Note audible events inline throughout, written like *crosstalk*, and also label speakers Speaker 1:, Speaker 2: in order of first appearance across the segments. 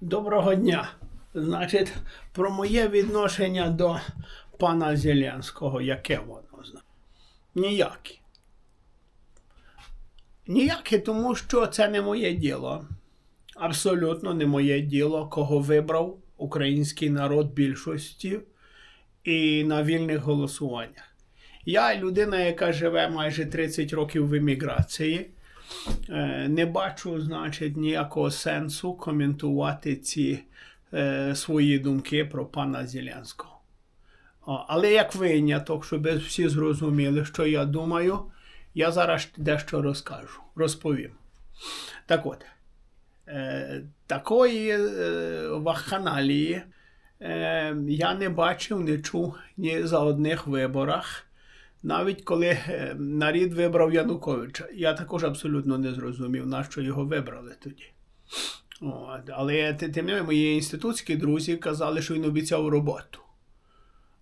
Speaker 1: Доброго дня. Значить, про моє відношення до пана Зеленського, яке воно зна? Ніяке. Ніяке, тому що це не моє діло. Абсолютно не моє діло, кого вибрав український народ більшості і на вільних голосуваннях. Я людина, яка живе майже 30 років в еміграції. Е, не бачу, значить, ніякого сенсу коментувати ці е, свої думки про пана Зеленського. Але як виняток, щоб всі зрозуміли, що я думаю, я зараз дещо розкажу, розповім. Так от, е, такої вакханалії е, я не бачив, не чув ні за одних виборах. Навіть коли е, нарід вибрав Януковича, я також абсолютно не зрозумів, на що його вибрали тоді. От. Але тим не мої інститутські друзі казали, що він обіцяв роботу.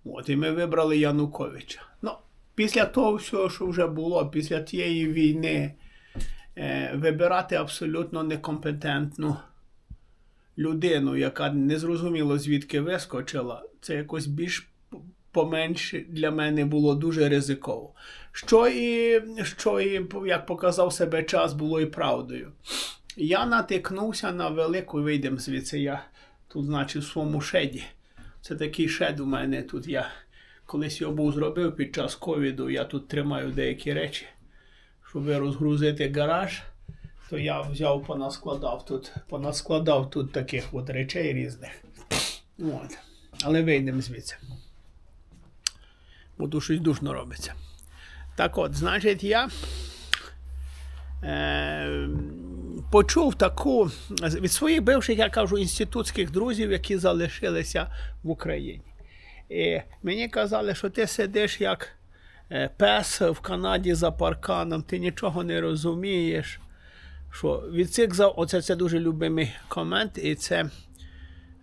Speaker 1: От, і ми вибрали Януковича. Ну, після того всього, що вже було, після тієї війни, е, вибирати абсолютно некомпетентну людину, яка не зрозуміло звідки вискочила, це якось більш поменше для мене було дуже ризиково. Що і, що і, як показав себе час, було і правдою. Я натикнувся на велику, вийдемо звідси, я тут, значить, в своєму шеді. Це такий шед у мене тут. Я колись його був зробив під час ковіду. Я тут тримаю деякі речі, щоб розгрузити гараж. То я взяв, понаскладав тут, понаскладав тут таких от речей різних. От. Але вийдемо звідси. Бо щось душно робиться. Так от, значить, я е, почув таку від своїх бивших, я кажу, інститутських друзів, які залишилися в Україні. І мені казали, що ти сидиш як е, пес в Канаді за парканом, ти нічого не розумієш. Що від цих оце це дуже любимий комент, і це.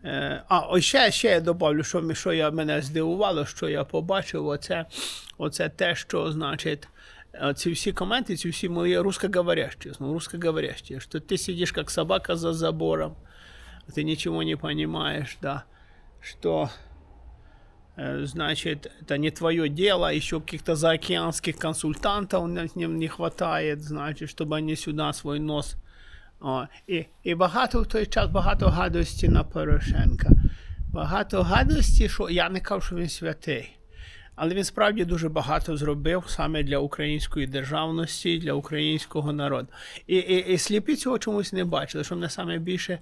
Speaker 1: Е, а, ось ще, ще я добавлю, що, ми- що я, мене здивувало, що я побачив, оце, оце те, що значить. е, Ці всі коменти, ці всі мої русскоговорящие, ну, русскоговорящие, что ты сидишь как собака за забором, ты ничего не понимаешь, да, что, э, значит, это не твое дело, еще каких-то заокеанских консультантов не, не, не хватает, значит, чтобы они сюда свой нос о, і, і багато в той час багато гадості на Порошенка. Багато гадості, що я не кажу, що він святий. Але він справді дуже багато зробив саме для української державності, для українського народу. І, і, і сліпі цього чомусь не бачили. Що мене саме більше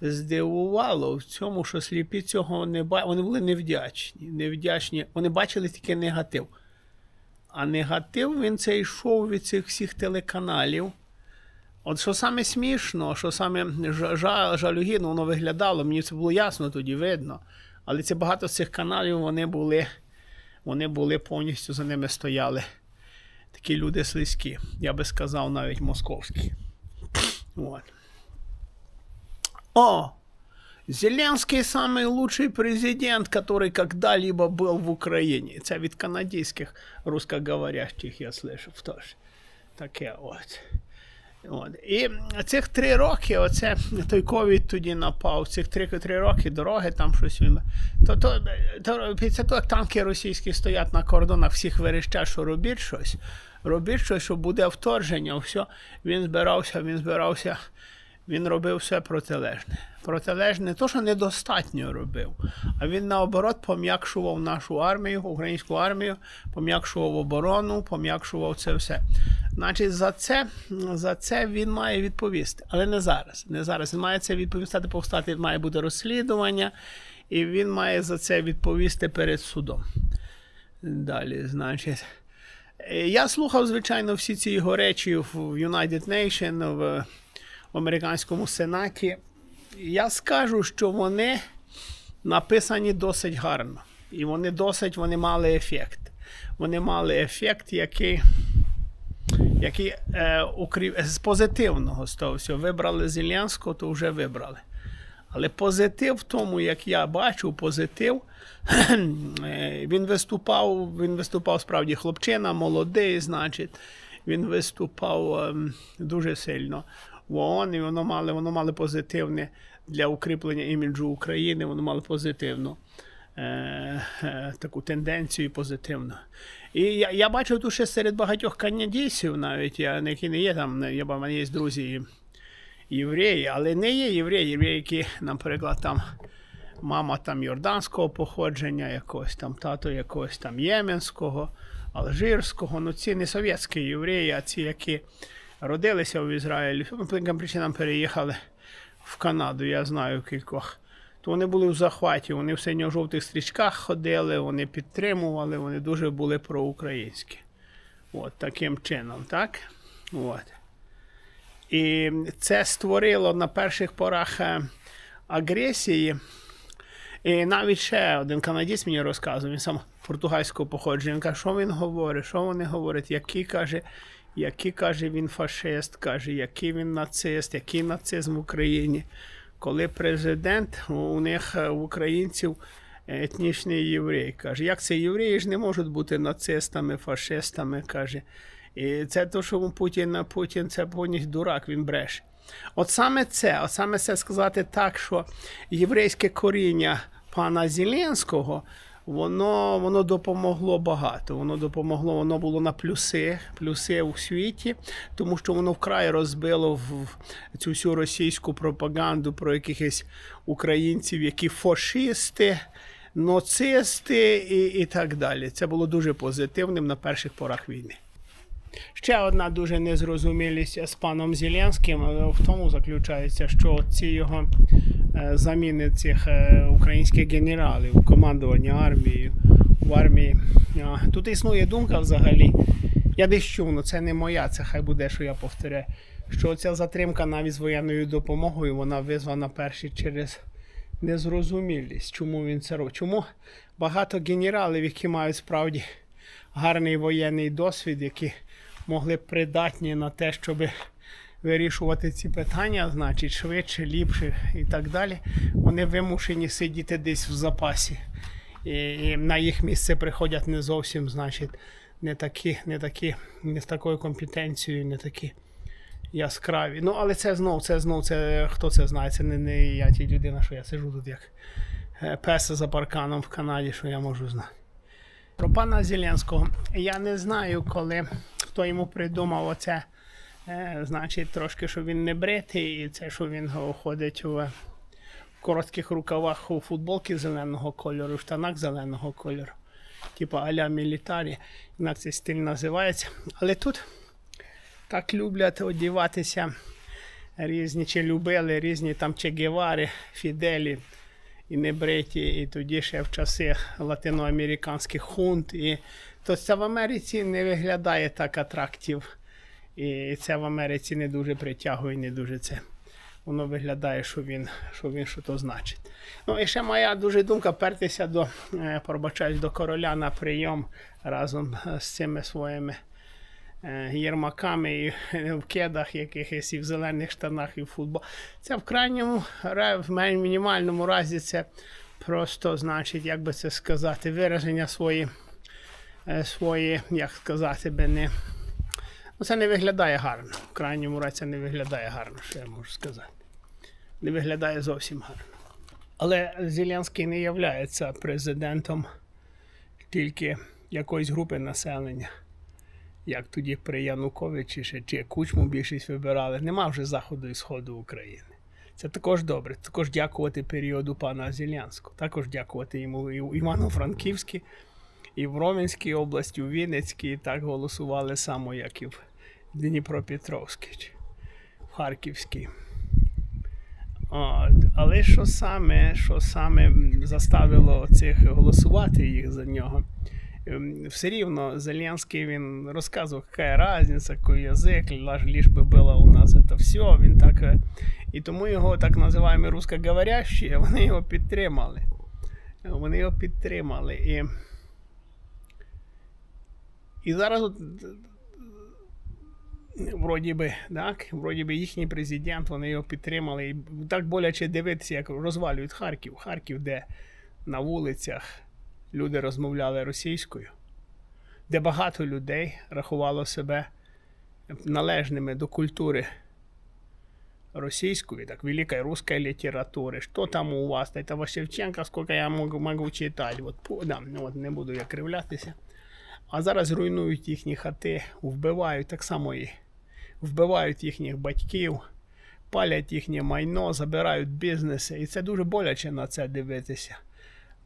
Speaker 1: здивувало в цьому, що сліпі цього не бачили. Вони були невдячні. невдячні. Вони бачили тільки негатив. А негатив він це йшов від цих всіх телеканалів. От що саме смішно, що саме жа- жа- жалюгідно воно виглядало, мені це було ясно тоді видно. Але це багато з цих каналів вони були, вони були повністю за ними стояли. Такі люди слизькі. Я би сказав, навіть московські. От. О! Зеленский самый лучший президент, который когда-либо был в Україні. Це від канадських русскоговорящих, я слышав теж. Таке от. От. І цих три роки, оце той ковід тоді напав, цих три, три роки дороги, там щось він. То, то, то після того, як танки російські стоять на кордонах, всіх верещать, що робіть щось, робіть щось, що буде вторження, все. Він збирався, він збирався, він робив все протилежне. Протилежне, не то, що недостатньо робив, а він наоборот пом'якшував нашу армію, українську армію, пом'якшував оборону, пом'якшував це все. Значить, за це, за це він має відповісти. Але не зараз. Не зараз. Він має це відповісти, повстати, має бути розслідування, і він має за це відповісти перед судом. Далі, значить. Я слухав, звичайно, всі ці його речі в United Nation, в американському сенаті. Я скажу, що вони написані досить гарно. І вони досить вони мали ефект. Вони мали ефект, який, який е, укрів... з позитивного з того всього. Вибрали Зеленського, то вже вибрали. Але позитив в тому, як я бачу, позитив. *clears throat* е, він виступав, він виступав справді хлопчина, молодий, значить. Він виступав ем, дуже сильно в ООН, і воно мало, воно мало позитивне для укріплення іміджу України, воно мало позитивну е, е, таку тенденцію позитивну. І я, я бачив тут ще серед багатьох канадійців, навіть я, які не є там, я, в мене є друзі євреї, але не є євреї, євреї, які, наприклад, там мама там йорданського походження, якогось там тато якогось там єменського, алжирського. Ну ці не совєтські євреї, а ці, які родилися в Ізраїлі, по яким причинам переїхали в Канаду, я знаю кількох. То вони були в захваті, вони в синьо-жовтих стрічках ходили, вони підтримували, вони дуже були проукраїнські. От таким чином, так? От. І це створило на перших порах е, агресії. І навіть ще один канадіст мені розказував, він сам португальського походження. Він каже, що він говорить, що вони говорять, який каже, який каже він фашист, каже, який він нацист, який нацизм в Україні. Коли президент у них е, в українців етнічний єврей. Каже, як це євреї ж не можуть бути нацистами, фашистами, каже. І це то, що Путін Путін це повністю дурак, він бреше. От саме це, от саме це сказати так, що єврейське коріння пана Зеленського, воно воно допомогло багато. Воно допомогло, воно було на плюси, плюси у світі, тому що воно вкрай розбило в цю всю російську пропаганду про якихось українців, які фашисти. Нацисти і, і так далі. Це було дуже позитивним на перших порах війни. Ще одна дуже незрозумілість з паном Зеленським в тому заключається, що ці його е, заміни цих е, українських генералів в командуванні армією в армії. Тут існує думка взагалі. Я десь чув, але це не моя, це хай буде, що я повторяю. Що ця затримка навіть з воєнною допомогою вона визвана перші через незрозумілість, чому він це робить. Чому багато генералів, які мають справді гарний воєнний досвід, які могли придатні на те, щоб вирішувати ці питання, значить, швидше, ліпше і так далі. Вони вимушені сидіти десь в запасі. І, і на їх місце приходять не зовсім, значить, не такі, не такі, не з такою компетенцією, не такі яскраві. Ну, але це знов, це знов, це хто це знає, це не, не я ті людина, що я сижу тут як е, пес за парканом в Канаді, що я можу знати. Про пана Зеленського я не знаю, коли хто йому придумав оце. Е, значить, трошки, що він не бритий, і це, що він ходить в коротких рукавах у футболці зеленого кольору, в штанах зеленого кольору, типу аля мілітарі, як цей стиль називається. Але тут так люблять одіватися різні, чи любили різні там Чегевари, Фіделі і небриті, і тоді ще в часи латиноамериканських хунт. І то це в Америці не виглядає так атрактив. І це в Америці не дуже притягує, не дуже це. Воно виглядає, що він що він що то значить. Ну і ще моя дуже думка пертися до е, пробачаюсь, до короля на прийом разом з цими своїми єрмаками і в кедах, якихось і в зелених штанах, і в футбол. Це в крайньому в мінімальному разі це просто, значить, як би це сказати, вираження свої, е, свої як сказати би, не. Ну, це не виглядає гарно. В крайньому разі це не виглядає гарно, що я можу сказати. Не виглядає зовсім гарно. Але Зеленський не є президентом тільки якоїсь групи населення, як тоді при Януковичі ще чи Кучму більшість вибирали. Нема вже Заходу і Сходу України. Це також добре. Також дякувати періоду пана Зеленського. Також дякувати йому і Івано-Франківській і в Ромінській області, у Вінницькій так голосували само, як і в Дніпропетровській, в Харківській. От. Але що саме що саме заставило цих голосувати їх за нього? Ем, все рівно Зеленський він розказував, яка різниця, який язик, лиш би було у нас це все. Він так, е, І тому його так називаємо русскоговорящі, *laughs* вони його підтримали. Вони його підтримали. І і зараз от, вроді би, так, вроді би їхній президент, вони його підтримали. І так боляче дивитися, як розвалюють Харків. Харків, де на вулицях люди розмовляли російською, де багато людей рахувало себе належними до культури российскую, так, великой русской литературы. Что там у вас? Этого Шевченка, сколько я можу, можу читати. От, да, ну, от не буду я кривлятися. А зараз руйнують їхні хати, вбивають так само і вбивають їхніх батьків, палять їхнє майно, забирають бізнеси. І це дуже боляче на це дивитися.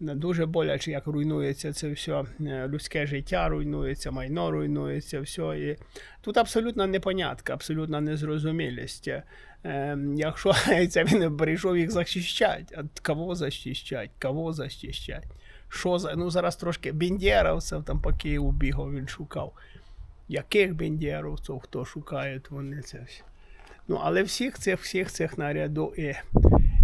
Speaker 1: Дуже боляче, як руйнується це все, е, людське життя руйнується, майно руйнується, все. І тут абсолютно непонятка, абсолютно незрозумілість. Е, якщо *laughs* це він прийшов їх захищати, а кого захищати, кого захищати? Що за. Ну зараз трошки бендєровців там по Києву бігав, він шукав. Яких бендєровців, хто шукає, вони це все. Ну, але всіх цих, всіх цих наряду і,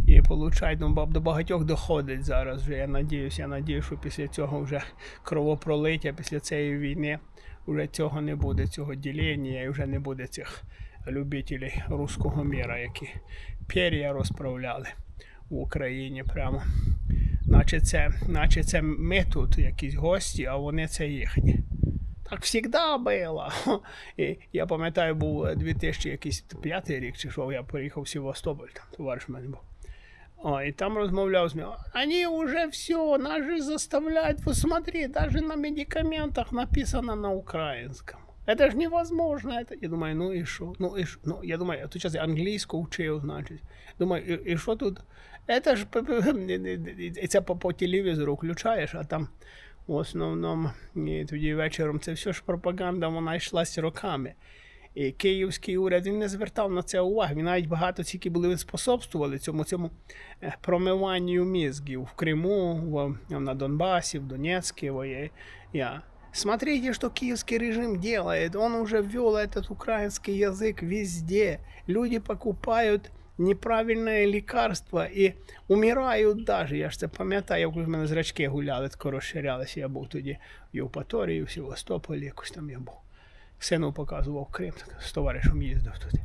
Speaker 1: і получають, ну, до багатьох доходить зараз вже. Я надіюсь, я надіюсь, що після цього вже кровопролиття, після цієї війни вже цього не буде, цього ділення, і вже не буде цих любителів руського міра, які пер'я розправляли в Україні прямо. Наче це, наче це ми тут якісь гості, а вони це їхні. Так завжди було. *laughs* І я пам'ятаю, був 2005 рік, чи що я приїхав в Севастополь, там товариш мене був. О, и там размовлял с ним. Они уже все, нас же заставляют. Посмотри, даже на медикаментах написано на украинском. Это же невозможно. Это... Я думаю, ну и что? Ну и шо? Ну, я думаю, я тут сейчас англійську вчив, значить. Думаю, і, і що тут? Это ж п- п- і *laughs* це по, по телевізору включаєш, а там в основному і тоді вечором це все ж пропаганда, вона йшлась роками. Київський уряд він не звертав на це уваги. Він навіть багато тільки були способствували цьому цьому е, промиванню мізків в Криму, в, на Донбасі, в Донецке. во- я- Я. Смотрите, что киевский режим делает. Он уже ввел этот украинский язык везде. Люди покупают неправильне лекарство і умирають даже. Я ж це пам'ятаю, коли в мене зрачки гуляли, тако розширялися. Я був тоді в Євпаторії, в Севастополі, якось там я був. Сину показував Крим, з товаришем їздив туди.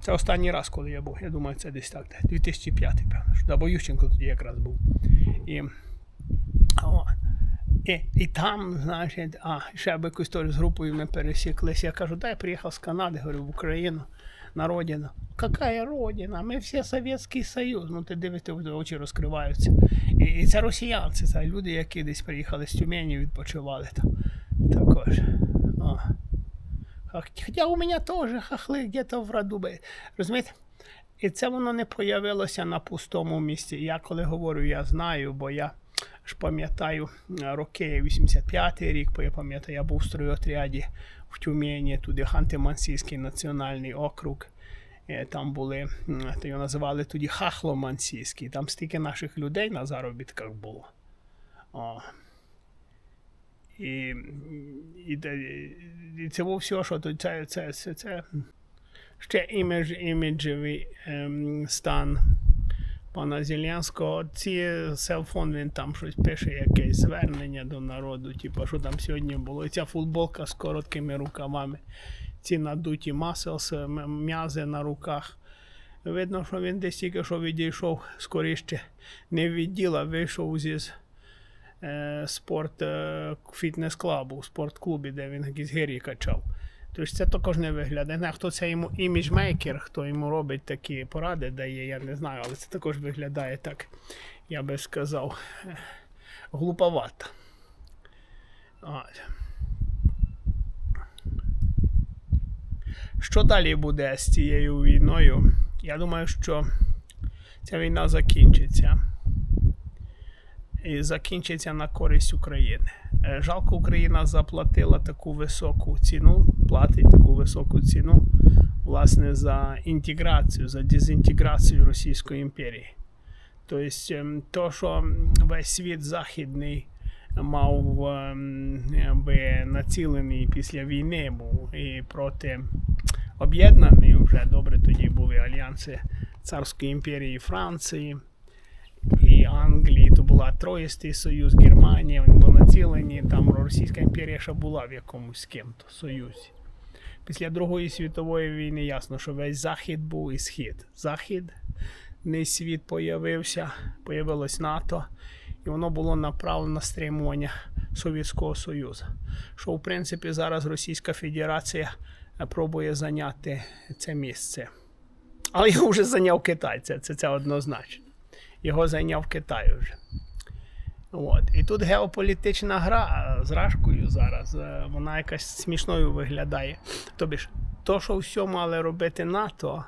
Speaker 1: Це останній раз, коли я був. Я думаю, це десь так, 2005, певно. що. Да, бо тоді якраз був. І, о, і, і там, значить, а, ще б якусь з групою ми пересіклися. Я кажу, да, я приїхав з Канади, говорю, в Україну, на родину. Какая родина? Ми всі Совєтський Союз. Ну, ти дивишся, очі розкриваються. І, і це росіянці, це люди, які десь приїхали з Тюмені, відпочивали там. Також. О. Хоча у мене теж хахли где-то в роду. Розумієте? І це воно не появилося на пустому місці. Я коли говорю, я знаю, бо я ж пам'ятаю е, роки 85-й рік, бо я пам'ятаю, я був в стройотряді в Тюмені, туди Ханти-Мансійський національний округ. Е, Там були, то його називали тоді Хахло-Мансійський. Там стільки наших людей на заробітках було. О. І, і, і, це було все, що тут це, це, це, це ще імідж, іміджевий ем, стан пана Зеленського. Ці селфон він там щось пише, якесь звернення до народу, типу, що там сьогодні було. І ця футболка з короткими рукавами, ці надуті маселс, м'язи на руках. Видно, що він десь тільки що відійшов скоріше не від діла, вийшов зі спорт е, фітнес-клабу, спортклубі, де він якісь гирі качав. Тобто це також не виглядає. Не хто це йому іміджмейкер, хто йому робить такі поради дає, я не знаю, але це також виглядає так, я би сказав, е, глуповато. Що далі буде з цією війною? Я думаю, що ця війна закінчиться. І закінчиться на користь України. Е, Жалко, Україна заплатила таку високу ціну, платить таку високу ціну, власне, за інтеграцію, за дезінтеграцію Російської імперії. Тобто, ем, то, що весь світ західний мав ем, би націлений після війни був і проти об'єднаний вже добре тоді були альянси Царської імперії Франції і Англії, була Троїстий Союз, Германія, вони були націлені, там Російська імперія ще була в якомусь з ким-то союзі. Після Другої світової війни ясно, що весь Захід був і Схід. Західний світ появився, появилось НАТО, і воно було направлено на стримування Совєтського Союзу. Що, в принципі, зараз Російська Федерація е, пробує зайняти це місце. Але його вже зайняв Китай, це, це, це однозначно. Його зайняв Китай вже. От. І тут геополітична гра з Рашкою зараз, е, вона якась смішною виглядає. Тобі ж, то, що все мали робити НАТО,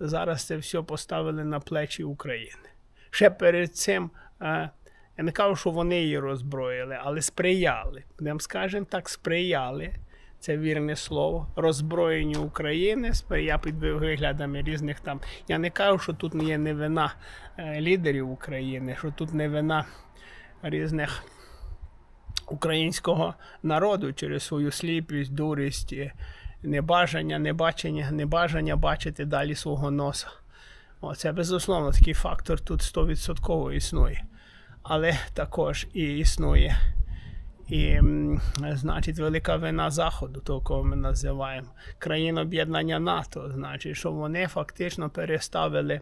Speaker 1: зараз це все поставили на плечі України. Ще перед цим, е, я не кажу, що вони її роззброїли, але сприяли. Будемо скажемо так, сприяли. Це вірне слово. Роззброєнню України сприя під виглядами різних там. Я не кажу, що тут є не вина е, лідерів України, що тут не вина різних українського народу через свою сліпість, дурість, небажання, небачення, небажання бачити далі свого носа. О, це безусловно такий фактор тут 100% існує. Але також і існує. І, значить, велика вина Заходу, того, кого ми називаємо, країн об'єднання НАТО, значить, що вони фактично переставили,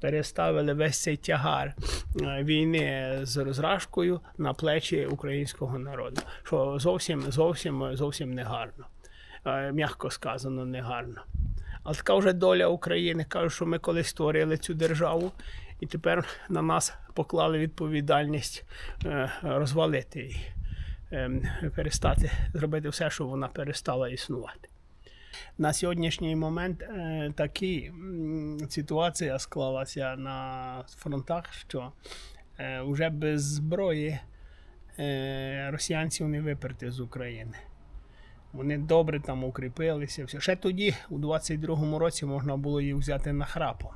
Speaker 1: переставили весь цей тягар е, війни з розражкою на плечі українського народу. Що зовсім, зовсім, зовсім негарно. Е, М'яко сказано, негарно. Але така вже доля України. Кажуть, що ми колись створили цю державу, і тепер на нас поклали відповідальність е, розвалити її, Ем, перестати зробити все, щоб вона перестала існувати. На сьогоднішній момент такі м, ситуація склалася на фронтах, що е, вже без зброї е, росіянців не виперти з України. Вони добре там укріпилися. Все. Ще тоді, у 22-му році, можна було їх взяти нахрапом.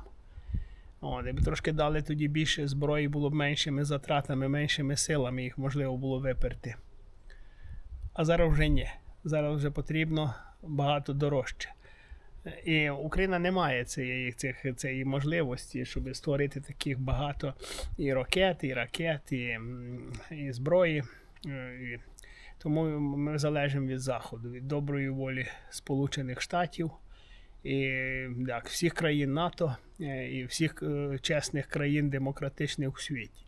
Speaker 1: От, якби трошки дали тоді більше зброї, було б меншими затратами, меншими силами, їх можливо було виперти. А зараз вже ні. Зараз вже потрібно багато дорожче. І Україна не має цієї, цих, цієї можливості, щоб створити таких багато і ракет, і ракет, і, і зброї. Е, І тому ми залежимо від Заходу, від доброї волі Сполучених Штатів і так, всіх країн НАТО е, і всіх е, чесних країн демократичних у світі.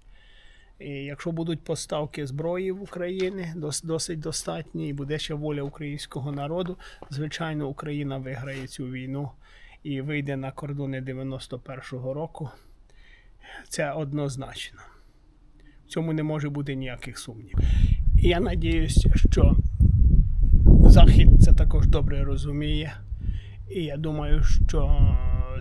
Speaker 1: І якщо будуть поставки зброї в Україні досить достатні, і буде ще воля українського народу, звичайно, Україна виграє цю війну і вийде на кордони 91-го року. Це однозначно. В цьому не може бути ніяких сумнівів. І я надіюсь, що Захід це також добре розуміє. І я думаю, що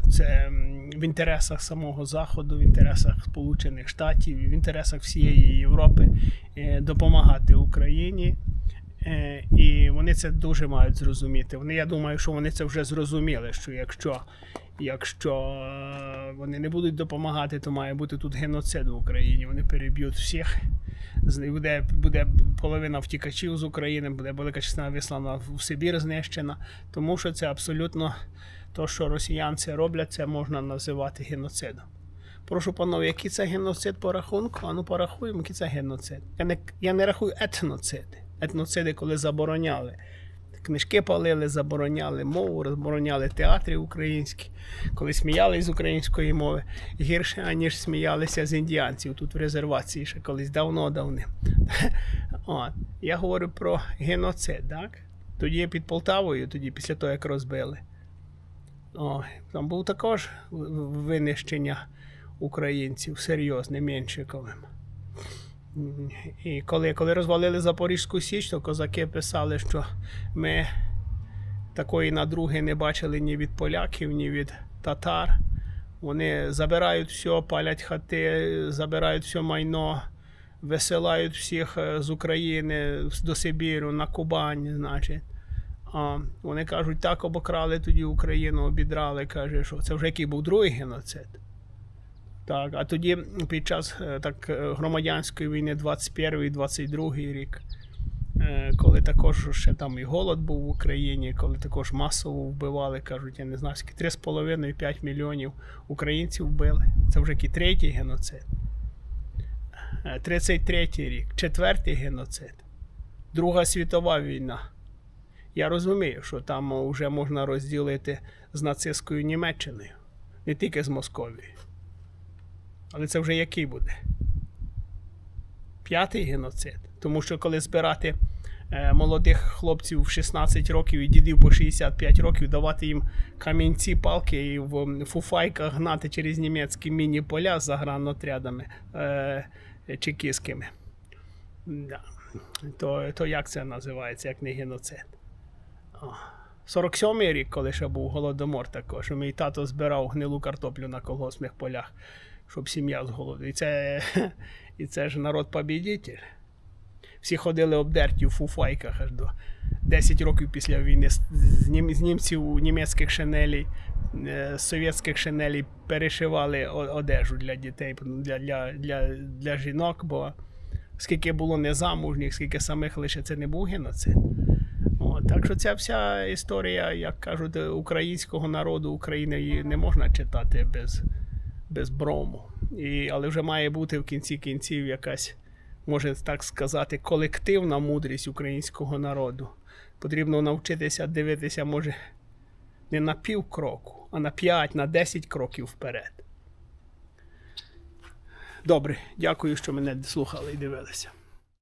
Speaker 1: це в інтересах самого Заходу, в інтересах Сполучених Штатів, в інтересах всієї Європи е, допомагати Україні. Е, І вони це дуже мають зрозуміти. Вони, я думаю, що вони це вже зрозуміли, що якщо, якщо е, вони не будуть допомагати, то має бути тут геноцид в Україні. Вони переб'ють всіх. Буде, буде половина втікачів з України, буде велика частина вислана в Сибір знищена, тому що це абсолютно то, що росіянці роблять, це можна називати геноцидом. Прошу панове, який це геноцид по рахунку? А ну порахуємо, який це геноцид. Я не, я не рахую етноциди. Етноциди, коли забороняли. Книжки палили, забороняли мову, забороняли театри українські, коли сміялись з української мови гірше, аніж сміялися з індіанців тут в резервації ще колись давно-давним. *laughs* Я говорю про геноцид, так? Тоді під Полтавою, тоді після того, як розбили. О, там був також винищення українців серйозне, Меншиковим. І коли, коли розвалили Запорізьку Січ, то козаки писали, що ми такої надруги не бачили ні від поляків, ні від татар. Вони забирають все, палять хати, забирають все майно, висилають всіх е, з України до Сибіру, на Кубань, значить. А вони кажуть, так обокрали тоді Україну, обідрали. Каже, що це вже який був другий геноцид. Так, а тоді під час е, так, е, громадянської війни 21 22 рік, е, коли також ще там і голод був в Україні, коли також масово вбивали, кажуть, я не знаю, скільки 3,5-5 мільйонів українців вбили. Це вже який третій геноцид. Е, 33 рік, четвертий геноцид, Друга світова війна. Я розумію, що там вже можна розділити з нацистською Німеччиною, не тільки з Московією. Але це вже який буде? П'ятий геноцид. Тому що коли збирати е, молодих хлопців в 16 років і дідів по 65 років, давати їм камінці, палки і в фуфайках гнати через німецькі міні-поля з загранотрядами е, чекістськими. Да. То, то як це називається, як не геноцид? О. 47-й рік, коли ще був голодомор також, мій тато збирав гнилу картоплю на колгоспних полях, щоб сім'я з голоду. І це, *laughs* і це ж народ побідітель. Всі ходили обдерті в фуфайках аж до 10 років після війни з, з, нім- з німців німецьких шинелей, е, з совєтських шинелей перешивали одежу для дітей, для, для, для, для жінок, бо скільки було незамужніх, скільки самих лише це не був геноцид. Так що ця вся історія, як кажуть, українського народу України її не можна читати без, без брому. І, але вже має бути в кінці кінців якась, може так сказати, колективна мудрість українського народу. Потрібно навчитися дивитися, може, не на пів кроку, а на 5, на 10 кроків вперед. Добре, дякую, що мене слухали і дивилися.